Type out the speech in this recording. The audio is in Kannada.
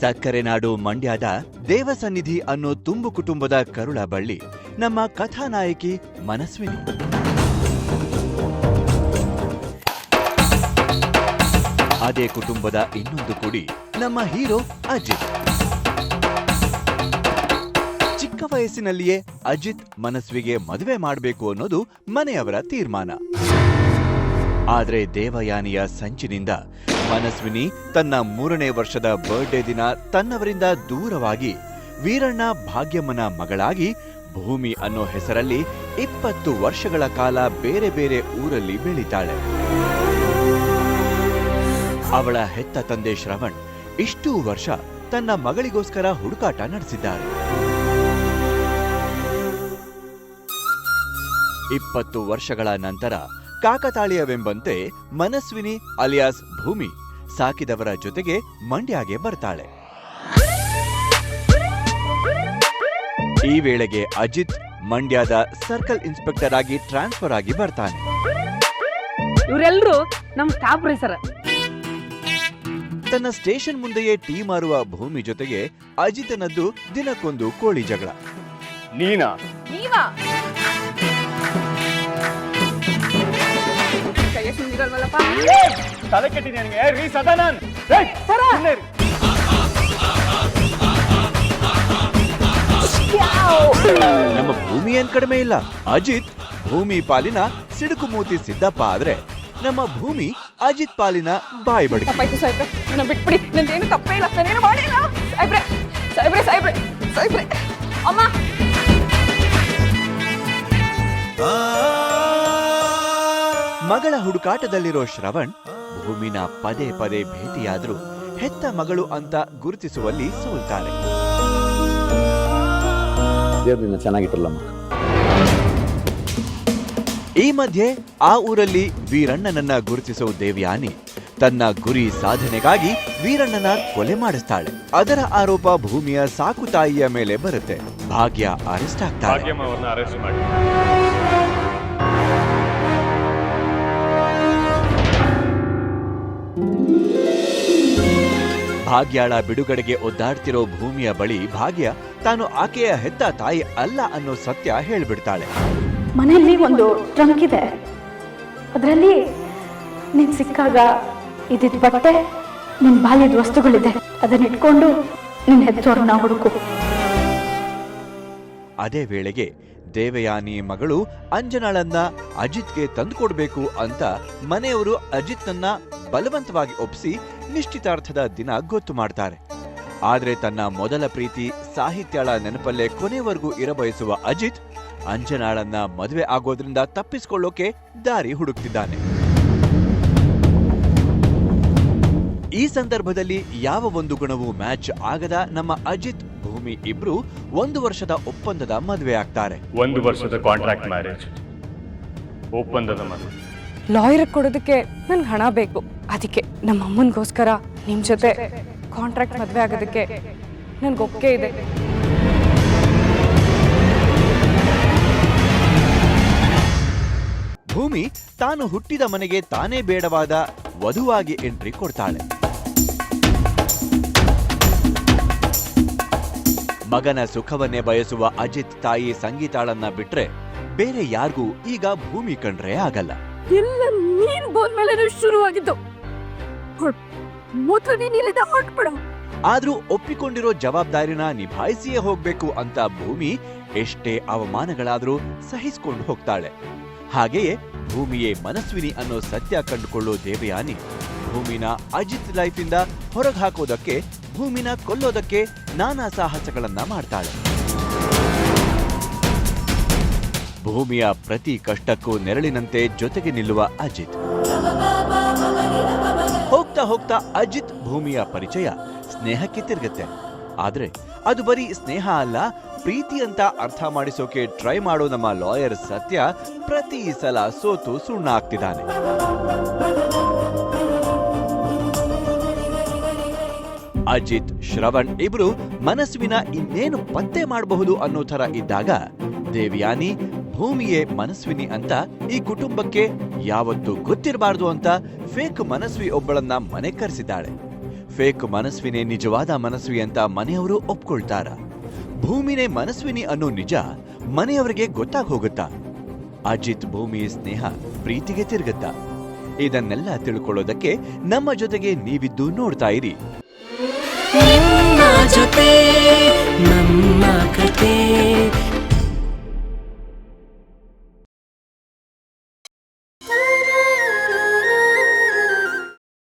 ಸಕ್ಕರೆ ನಾಡು ಮಂಡ್ಯದ ದೇವಸನ್ನಿಧಿ ಅನ್ನೋ ತುಂಬು ಕುಟುಂಬದ ಕರುಳ ಬಳ್ಳಿ. ನಮ್ಮ ಕಥಾನಾಯಕಿ ಮನಸ್ವಿನಿ. ಅದೇ ಕುಟುಂಬದ ಇನ್ನೊಂದು ಕುಡಿ ನಮ್ಮ ಹೀರೋ ಅಜಿತ್. ಚಿಕ್ಕ ವಯಸ್ಸಿನಲ್ಲಿಯೇ ಅಜಿತ್ ಮನಸ್ವಿಗೆ ಮದುವೆ ಮಾಡಬೇಕು ಅನ್ನೋದು ಮನೆಯವರ ತೀರ್ಮಾನ. ಆದ್ರೆ ದೇವಯಾನಿಯ ಸಂಚಿನಿಂದ ಮನಸ್ವಿನಿ ತನ್ನ ಮೂರನೇ ವರ್ಷದ ಬರ್ಡೇ ದಿನ ತನ್ನವರಿಂದ ದೂರವಾಗಿ ವೀರಣ್ಣ ಭಾಗ್ಯಮ್ಮನ ಮಗಳಾಗಿ ಭೂಮಿ ಅನ್ನೋ ಹೆಸರಲ್ಲಿ ಇಪ್ಪತ್ತು ವರ್ಷಗಳ ಕಾಲ ಬೇರೆ ಬೇರೆ ಊರಲ್ಲಿ ಬೆಳೀತಾಳೆ. ಅವಳ ಹೆತ್ತ ತಂದೆ ಶ್ರವಣ್ ಇಷ್ಟೂ ವರ್ಷ ತನ್ನ ಮಗಳಿಗೋಸ್ಕರ ಹುಡುಕಾಟ ನಡೆಸಿದ್ದಾರೆ. ಇಪ್ಪತ್ತು ವರ್ಷಗಳ ನಂತರ ಕಾಕತಾಳೀಯವೆಂಬಂತೆ ಮನಸ್ವಿನಿ ಅಲಿಯಾಸ್ ಭೂಮಿ ಸಾಕಿದವರ ಜೊತೆಗೆ ಮಂಡ್ಯಗೆ ಬರ್ತಾಳೆ. ಈ ವೇಳೆಗೆ ಅಜಿತ್ ಮಂಡ್ಯದ ಸರ್ಕಲ್ ಇನ್ಸ್ಪೆಕ್ಟರ್ ಆಗಿ ಟ್ರಾನ್ಸ್ಫರ್ ಆಗಿ ಬರ್ತಾನೆ. ಇವರೆಲ್ಲರೂ ನಮ್ ಸ್ಟಾಫ್ ರೀ ಸರ್. ತನ್ನ ಸ್ಟೇಷನ್ ಮುಂದೆಯೇ ಟೀ ಮಾರುವ ಭೂಮಿ ಜೊತೆಗೆ ಅಜಿತನದ್ದು ದಿನಕ್ಕೊಂದು ಕೋಳಿ ಜಗಳ. ನೀನಾ? ನೀವಾ? ಕೈಯ ಸುಂದಿರಲ್ವಲ್ಲಪ್ಪ ತಲೆ ಕೆಟ್ಟಿದೆ ನನಗೆ. ರೀ ಸದಾನಂದ್ ಏಯ್, ಸುಮ್ನೆ ಇರಿ. ನಮ್ಮ ಭೂಮಿ ಏನ್ ಕಡಿಮೆ ಇಲ್ಲ. ಅಜಿತ್ ಭೂಮಿ ಪಾಲಿನ ಸಿಡುಕು ಮೂತಿ ಸಿದ್ದಪ್ಪ ಆದ್ರೆ ನಮ್ಮ ಭೂಮಿ ಅಜಿತ್ ಪಾಲಿನ ಬಾಯಿ ಬಡಿ ತಪ್ಪಾಯ್ತು ಸಾಹೇಬ್ರೆ. ನನ್ನ ಬಿಟ್ಬಿಡಿ. ನಂದೇನು ತಪ್ಪೇ ಇಲ್ಲ. ನಾನೇನು ಮಾಡಿಲ್ಲ. ಸಾಹೇಬ್ರೆ ಸಾಹೇಬ್ರೆ ಸಾಹೇಬ್ರೆ ಸಾಹೇಬ್ರೆ. ಅಮ್ಮ. ಮಗಳ ಹುಡುಕಾಟದಲ್ಲಿರೋ ಶ್ರವಣ್ ಭೂಮಿನ ಪದೇ ಪದೇ ಭೇಟಿಯಾದರೂ ಹೆತ್ತ ಮಗಳು ಅಂತ ಗುರುತಿಸುವಲ್ಲಿ ಸೋಲ್ತಾರೆ ಈ ಮಧ್ಯೆ ಆ ಊರಲ್ಲಿ ವೀರಣ್ಣನನ್ನ ಗುರುತಿಸೋ ದೇವ್ಯಾನಿ ತನ್ನ ಗುರಿ ಸಾಧನೆಗಾಗಿ ವೀರಣ್ಣನ ಕೊಲೆ ಮಾಡಿಸ್ತಾಳೆ. ಅದರ ಆರೋಪ ಭೂಮಿಯ ಸಾಕು ತಾಯಿಯ ಮೇಲೆ ಬರುತ್ತೆ. ಭಾಗ್ಯ ಅರೆಸ್ಟ್ ಆಗ್ತಾಳೆ. ಭಾಗ್ಯಾಳ ಬಿಡುಗಡೆಗೆ ಒದ್ದಾಡ್ತಿರೋ ಭೂಮಿಯ ಬಳಿ ಭಾಗ್ಯ ತಾನು ಆಕೆಯ ಹೆತ್ತ ತಾಯಿ ಅಲ್ಲ ಅನ್ನೋ ಸತ್ಯ ಹೇಳ್ಬಿಡ್ತಾಳೆ. ಮನೆಯಲ್ಲಿ ಒಂದು ಟ್ರಂಕ್ ಇದೆ. ಅದರಲ್ಲಿ ನೀನ್ ಸಿಕ್ಕಾಗ ಇದ್ದಿದ್ ಬಟ್ಟೆ ನಿನ್ ಬಾಲ್ಯದ ವಸ್ತುಗಳಿದೆ. ಅದನ್ನ ಇಟ್ಕೊಂಡು ನಿನ್ ಹೆತ್ತೋರ್ನ ಹುಡುಕು. ಅದೇ ವೇಳೆಗೆ ದೇವಯಾನಿ ಮಗಳು ಅಂಜನಾಳನ್ನ ಅಜಿತ್ಗೆ ತಂದುಕೊಡ್ಬೇಕು ಅಂತ ಮನೆಯವರು ಅಜಿತ್ನನ್ನ ಬಲವಂತವಾಗಿ ಒಪ್ಪಿಸಿ ನಿಶ್ಚಿತಾರ್ಥದ ದಿನ ಗೊತ್ತು ಮಾಡ್ತಾರೆ. ಆದರೆ ತನ್ನ ಮೊದಲ ಪ್ರೀತಿ ಸಾಹಿತ್ಯಳ ನೆನಪಲ್ಲೇ ಕೊನೆವರೆಗೂ ಇರಬಯಸುವ ಅಜಿತ್, ಅಂಜನಾಳನ್ನ ಮದುವೆ ಆಗೋದ್ರಿಂದ ತಪ್ಪಿಸಿಕೊಳ್ಳೋಕೆ ದಾರಿ ಹುಡುಕ್ತಿದ್ದಾನೆ. ಈ ಸಂದರ್ಭದಲ್ಲಿ ಯಾವ ಒಂದು ಗುಣವೂ ಮ್ಯಾಚ್ ಆಗದ ನಮ್ಮ ಅಜಿತ್, ಭೂಮಿ ಇಬ್ರು ಒಂದು ವರ್ಷದ ಒಪ್ಪಂದದ ಮದುವೆ ಆಗ್ತಾರೆ. ಒಂದು ವರ್ಷದ ಕಾಂಟ್ರಾಕ್ಟ್ ಮ್ಯಾರೇಜ್ ಒಪ್ಪಂದದ ಮದುವೆ. ಲಾಯರ್ ಕೊಡೋದಕ್ಕೆ ನನ್ಗೆ ಹಣ ಬೇಕು. ಅದಕ್ಕೆ ನಮ್ಮ ಅಮ್ಮನಿಗೋಸ್ಕರ ನಿಮ್ಮ ಜೊತೆ ಕಾಂಟ್ರಾಕ್ಟ್ ಮದುವೆ ಆಗೋದಕ್ಕೆ ನನ್ಗೆ ಒಪ್ಪಿಗೆ ಇದೆ. ಭೂಮಿ ತಾನು ಹುಟ್ಟಿದ ಮನೆಗೆ ತಾನೇ ಬೇಡವಾದ ವಧುವಾಗಿ ಎಂಟ್ರಿ ಕೊಡ್ತಾಳೆ. ಮಗನ ಸುಖವನ್ನೇ ಬಯಸುವ ಅಜಿತ್ ತಾಯಿ ಸಂಗೀತಾಳನ್ನ ಬಿಟ್ರೆ ಬೇರೆ ಯಾರಿಗೂ ಈಗ ಭೂಮಿ ಕಂಡ್ರೆ ಆಗಲ್ಲ. ಎಲ್ಲ ನೀನ್ ಬೋದ್ಮೇಲೆ ಶುರುವಾಗಿದ್ದು. ಮೊದಲು ನೀನ್ ಇಲ್ಲಿಂದ ಹೊರಟ್ಬಿಡ. ಆದ್ರೂ ಒಪ್ಪಿಕೊಂಡಿರೋ ಜವಾಬ್ದಾರಿನ ನಿಭಾಯಿಸಿಯೇ ಹೋಗ್ಬೇಕು ಅಂತ ಭೂಮಿ ಎಷ್ಟೇ ಅವಮಾನಗಳಾದ್ರೂ ಸಹಿಸಿಕೊಂಡು ಹೋಗ್ತಾಳೆ. ಹಾಗೆಯೇ ಭೂಮಿಯೇ ಮನಸ್ವಿನಿ ಅನ್ನೋ ಸತ್ಯ ಕಂಡುಕೊಳ್ಳೋ ದೇವಯಾನಿ ಭೂಮಿನ ಅಜಿತ್ ಲೈಫಿಂದ ಹೊರಗೆ ಹಾಕೋದಕ್ಕೆ, ಭೂಮಿನ ಕೊಲ್ಲೋದಕ್ಕೆ ನಾನಾ ಸಾಹಸಗಳನ್ನ ಮಾಡ್ತಾಳೆ. ಭೂಮಿಯ ಪ್ರತಿ ಕಷ್ಟಕ್ಕೂ ನೆರಳಿನಂತೆ ಜೊತೆಗೆ ನಿಲ್ಲುವ ಅಜಿತ್. ಹೋಗ್ತಾ ಹೋಗ್ತಾ ಅಜಿತ್ ಭೂಮಿಯ ಪರಿಚಯ, ಸ್ನೇಹಕ್ಕೆ ತಿರುಗುತ್ತೆ. ಆದ್ರೆ ಅದು ಬರೀ ಸ್ನೇಹ ಅಲ್ಲ, ಪ್ರೀತಿ ಅಂತ ಅರ್ಥ ಮಾಡಿಸೋಕೆ ಟ್ರೈ ಮಾಡೋ ನಮ್ಮ ಲಾಯರ್ ಸತ್ಯ ಪ್ರತಿ ಸಲ ಸೋತು ಸುಣ್ಣ ಆಗ್ತಿದ್ದಾನೆ ಅಜಿತ್, ಶ್ರವಣ್ ಇಬ್ರು ಮನಸ್ವಿನ ಇನ್ನೇನು ಪತ್ತೆ ಮಾಡಬಹುದು ಅನ್ನೋ ಥರ ಇದ್ದಾಗ ದೇವ್ಯಾನಿ ಭೂಮಿಯೇ ಮನಸ್ವಿನಿ ಅಂತ ಈ ಕುಟುಂಬಕ್ಕೆ ಯಾವತ್ತೂ ಗೊತ್ತಿರಬಾರದು ಅಂತ ಫೇಕ್ ಮನಸ್ವಿ ಒಬ್ಬಳನ್ನ ಮನೆ ಕರೆಸಿದ್ದಾಳೆ. ಫೇಕ್ ಮನಸ್ವಿನೇ ನಿಜವಾದ ಮನಸ್ವಿ ಅಂತ ಮನೆಯವರು ಒಪ್ಕೊಳ್ತಾರ. ಭೂಮಿನೇ ಮನಸ್ವಿನಿ ಅನ್ನೋ ನಿಜ ಮನೆಯವರಿಗೆ ಗೊತ್ತಾಗ್ ಹೋಗುತ್ತಾ ಅಜಿತ್ ಭೂಮಿ ಸ್ನೇಹ ಪ್ರೀತಿಗೆ ತಿರುಗುತ್ತಾ. ಇದನ್ನೆಲ್ಲ ತಿಳ್ಕೊಳ್ಳೋದಕ್ಕೆ ನಮ್ಮ ಜೊತೆಗೆ ನೀವಿದ್ದು ನೋಡ್ತಾ ಇರಿ. ಜೊತೆ